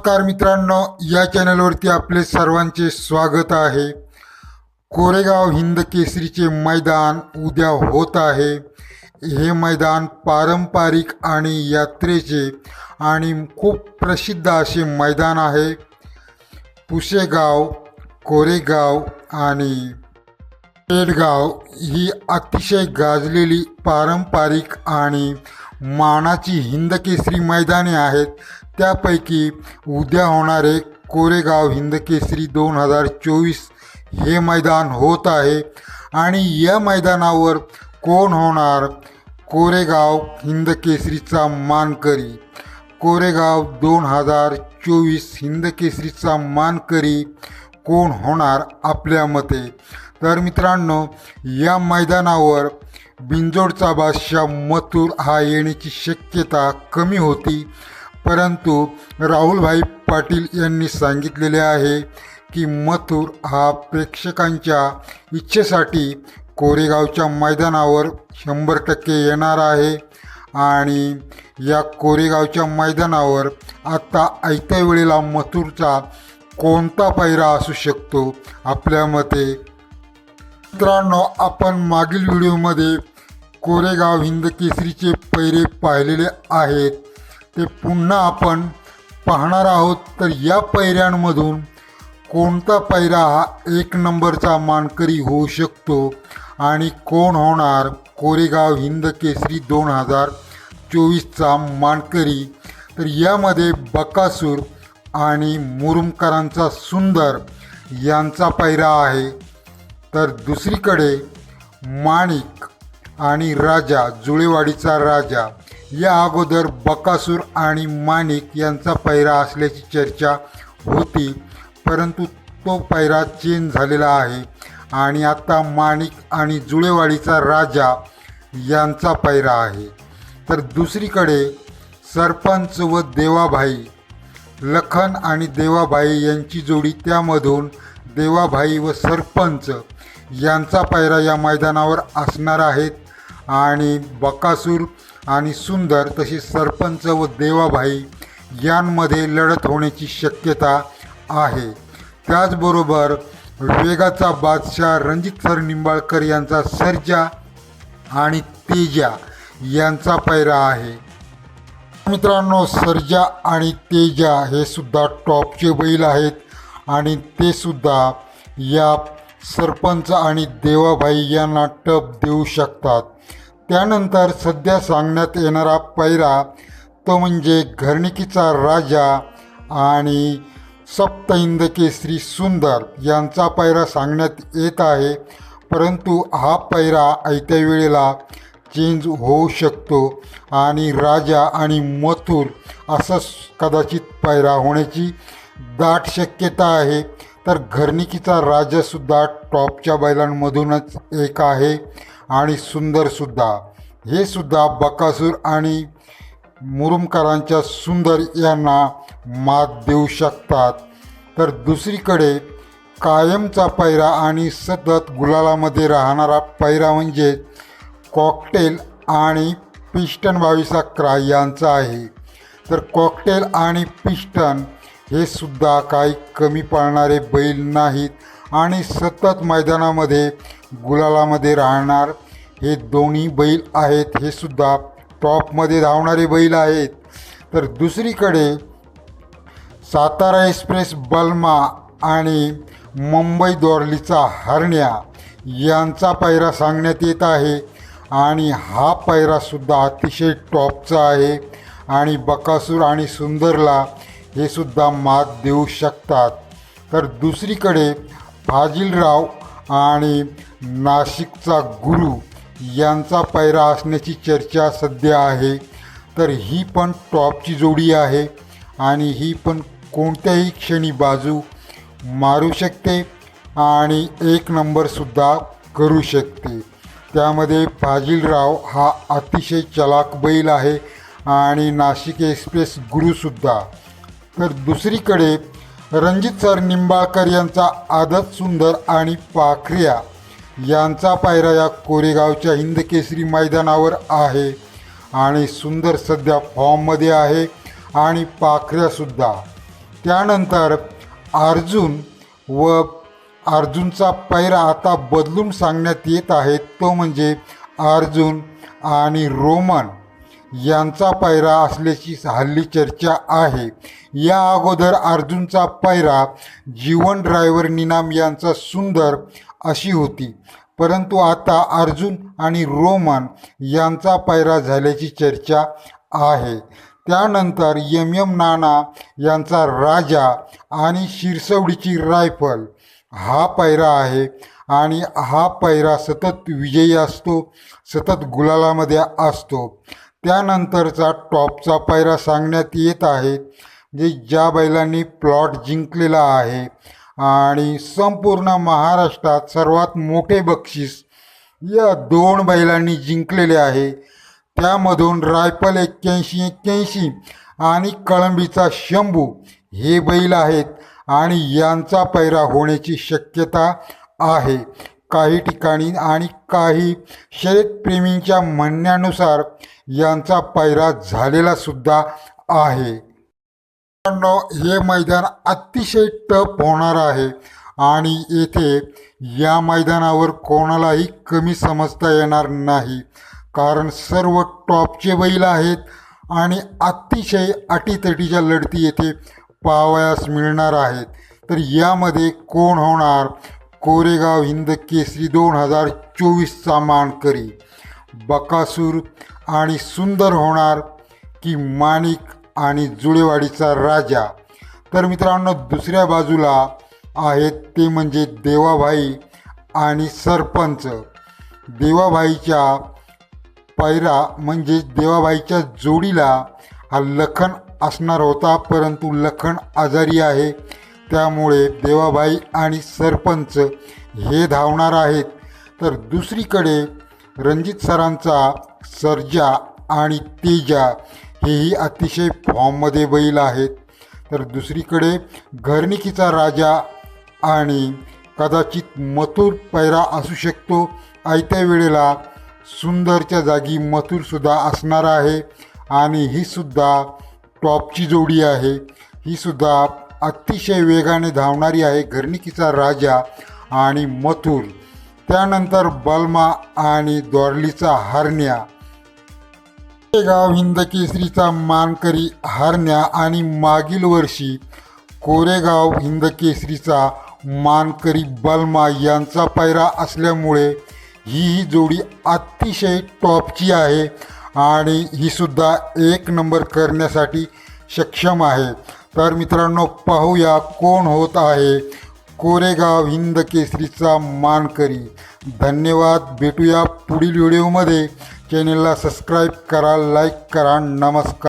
नमस्कार मित्रांनो या चॅनलवरती आपले सर्वांचे स्वागत आहे. कोरेगाव हिंद केसरीचे मैदान उद्या होत आहे. हे मैदान पारंपरिक आणि यात्रेचे आणि खूप प्रसिद्ध असे मैदान आहे. पुसेगाव कोरेगाव आणि पेडगाव ही अतिशय गाजलेली पारंपरिक आणि मानाची हिंदकेसरी मैदाने आहेत. त्यापैकी उद्या होणारे कोरेगाव हिंदकेसरी दोन हजार चोवीस हे मैदान होत आहे. आणि या मैदानावर कोण होणार? कोरेगाव हिंदकेसरीचा मानकरी. कोरेगाव दोन हजार चोवीस हिंदकेसरीचा मानकरी कोण होणार आपल्या मते? तर मित्रांनो या मैदानावर बिंजोडचा बादशाह मथुर हा येण्याची शक्यता कमी होती. परंतु राहुलभाई पाटील यांनी सांगितलेले आहे की मथुर हा प्रेक्षकांच्या इच्छेसाठी कोरेगावच्या मैदानावर शंभर टक्के येणार आहे. आणि या कोरेगावच्या मैदानावर आता ऐत्या वेळेला मथुरचा कोणता पायरा असू शकतो आपल्या मते? मित्रांनो आपण मागील व्हिडिओमध्ये कोरेगाव हिंद केसरीचे पैरे पाहिलेले आहेत. ते पुन्हा आपण पाहणार आहोत. तर या पायऱ्यांमधून कोणता पायरा हा एक नंबरचा मानकरी होऊ शकतो? आणि कोण होणार? कोरेगाव हिंद केसरी दोन हजार चोवीसचा मानकरी. तर यामध्ये बकासूर आणि मुरुमकरांचा सुंदर यांचा पायरा आहे. तर दुसरीकडे माणिक आणि राजा जुळेवाडीचा राजा. या अगोदर बकासूर आणि माणिक यांचा पैरा असल्याची चर्चा होती परंतु तो पैरा चेंज झालेला आहे आणि आता माणिक आणि जुळेवाडीचा राजा यांचा पैरा आहे. तर दुसरीकडे सरपंच व देवाभाई लखन आणि देवाभाई यांची जोडी त्यामधून देवाभाई व सरपंच यांचा पैरा या मैदानावर असणार आहेत आणि बकासूर आणि सुंदर तसेच सरपंच व देवाभाई यांमध्ये लढत होण्याची शक्यता आहे. त्याचबरोबर वेगाचा बादशाह रणजित सर निंबाळकर यांचा सर्जा आणि तेजा यांचा पैरा आहे. मित्रांनो सर्जा आणि तेजा हे सुद्धा टॉपचे बैल आहेत आणि ते सुद्धा या सरपंच आणि देवाभाई यांना टप देऊ शकतात. त्यानंतर सध्या सांगण्यात येणारा पैरा तो म्हणजे घरणिकीचा राजा आणि सप्त इंद सुंदर यांचा पैरा सांगण्यात येत आहे. परंतु हा पैरा ऐत्या वेळेला चेंज होऊ शकतो आणि राजा आणि मथुर असं कदाचित पैरा होण्याची दाट शक्यता आहे. तर घरणिकीचा राजासुद्धा टॉपच्या बैलांमधूनच एक आहे. आणि सुंदरसुद्धा हे सुद्धा बकासूर आणि मुरुमकरांच्या सुंदर यांना मात देऊ शकतात. तर दुसरीकडे कायमचा पैरा आणि सतत गुलालामध्ये राहणारा पैरा म्हणजे कॉकटेल आणि पिस्टन बावीस अकरा यांचा आहे. तर कॉकटेल आणि पिस्टन हे सुद्धा काही कमी पाळणारे बैल नाहीत. आणि सतत मैदानामध्ये गुलालामध्ये राहणार हे दोन्ही बैल आहेत. हे सुद्धा टॉपमध्ये धावणारे बैल आहेत. तर दुसरीकडे सातारा एक्सप्रेस बल्मा आणि मुंबई दोरलीचा हरण्या यांचा पायरा सांगण्यात येत आहे. आणि हा पायरासुद्धा अतिशय टॉपचा आहे आणि बकासूर आणि सुंदरला हे सुद्धा मात देऊ शकतात. तर दुसरीकडे फाजिलराव आणि नाशिकचा गुरु यांचा पैरा असण्याची चर्चा सध्या आहे. तर ही पण टॉपची जोडी आहे आणि ही पण कोणत्याही क्षणी बाजू मारू शकते आणि एक नंबरसुद्धा करू शकते. त्यामध्ये फाजिलराव हा अतिशय चलाक बैल आहे आणि नाशिक एक्सप्रेस गुरुसुद्धा. तर दुसरीकडे रणजित सर निंबाळकर यांचा आदत सुंदर आणि पाखऱ्या यांचा पायरा या कोरेगावच्या हिंदकेसरी मैदानावर आहे आणि सुंदर सध्या फॉर्ममध्ये आहे आणि पाखऱ्यासुद्धा त्यानंतर अर्जुन व अर्जुनचा पैरा आता बदलून सांगण्यात येत आहे. तो म्हणजे अर्जुन आणि रोमन. यांचा पायरा असल्याची हल्ली चर्चा आहे. या अगोदर अर्जुनचा पायरा जीवन ड्रायव्हर निनाम यांचा सुंदर अशी होती. परंतु आता अर्जुन आणि रोमन यांचा पायरा झाल्याची चर्चा आहे. त्यानंतर यम यम नाना यांचा राजा आणि शिरसवडीची रायफल. हा पायरा आहे आणि हा पायरा सतत विजयी असतो सतत गुलालामध्ये असतो. त्यानंतरचा टॉपचा पायरा सांगण्यात येत आहे जे ज्या बैलांनी प्लॉट जिंकलेला आहे. आणि संपूर्ण महाराष्ट्रात सर्वात मोठे बक्षीस या दोन बैलांनी जिंकलेले आहे. त्यामधून रायफल एक्क्याऐंशी एक्क्याऐंशी आणि कळंबीचा शंभू हे बैल आहेत आणि यांचा पैरा होण्याची शक्यता आहे. काही ठिकाणी आणि काही शर्यतप्रेमींच्या म्हणण्यानुसार यांचा पायरा झालेला सुद्धा आहे. हे मैदान अतिशय टफ होणार आहे आणि येथे या मैदानावर कोणालाही कमी समजता येणार नाही. कारण सर्व टॉपचे बैल आहेत आणि अतिशय अटीतटीच्या लढती येथे पाहावयास मिळणार आहेत. तर यामध्ये कोण होणार? कोरेगाव हिंद केसरी दोन हजार चोवीसचा मानकरी बकासूर आणि सुंदर होणार की माणिक आणि जुळेवाडीचा राजा. तर मित्रांनो दुसऱ्या बाजूला आहेत ते म्हणजे देवाभाई आणि सरपंच. देवाभाईच्या पैरा म्हणजे देवाभाईच्या जोडीला हा लखन असणार होता परंतु लखन आजारी आहे. त्यामुळे देवाबाई आणि सरपंच हे धावणार आहेत. तर दुसरीकडे रणजित सरांचा सर्जा आणि तेजा हेही अतिशय फॉर्ममध्ये बैल आहेत. तर दुसरीकडे घरनिकीचा राजा आणि कदाचित मथुर पैरा असू शकतो. आयत्या वेळेला सुंदरच्या जागी मथुरसुद्धा असणार आहे. आणि ही सुद्धा टॉपची जोडी आहे. ही सुद्धा अतिशय वेगाने धावणारी आहे घरणिकीचा राजा आणि मथुर. त्यानंतर बलमा आणि द्वारलीचा हरण्या. गाव हिंदकेसरीचा मानकरी हरण्या आणि मागील वर्षी कोरेगाव हिंदकेसरीचा मानकरी बलमा यांचा पैरा असल्यामुळे ही ही जोडी अतिशय टॉपची आहे आणि ही सुद्धा एक नंबर करण्यासाठी सक्षम आहे. तर मित्रांनो पाहूया कोण होत आहे कोरेगाव हिंद केसरीचा मानकरी. धन्यवाद भेटूया पुढील व्हिडिओमध्ये. चॅनेलला सबस्क्राईब करा लाईक करा नमस्कार.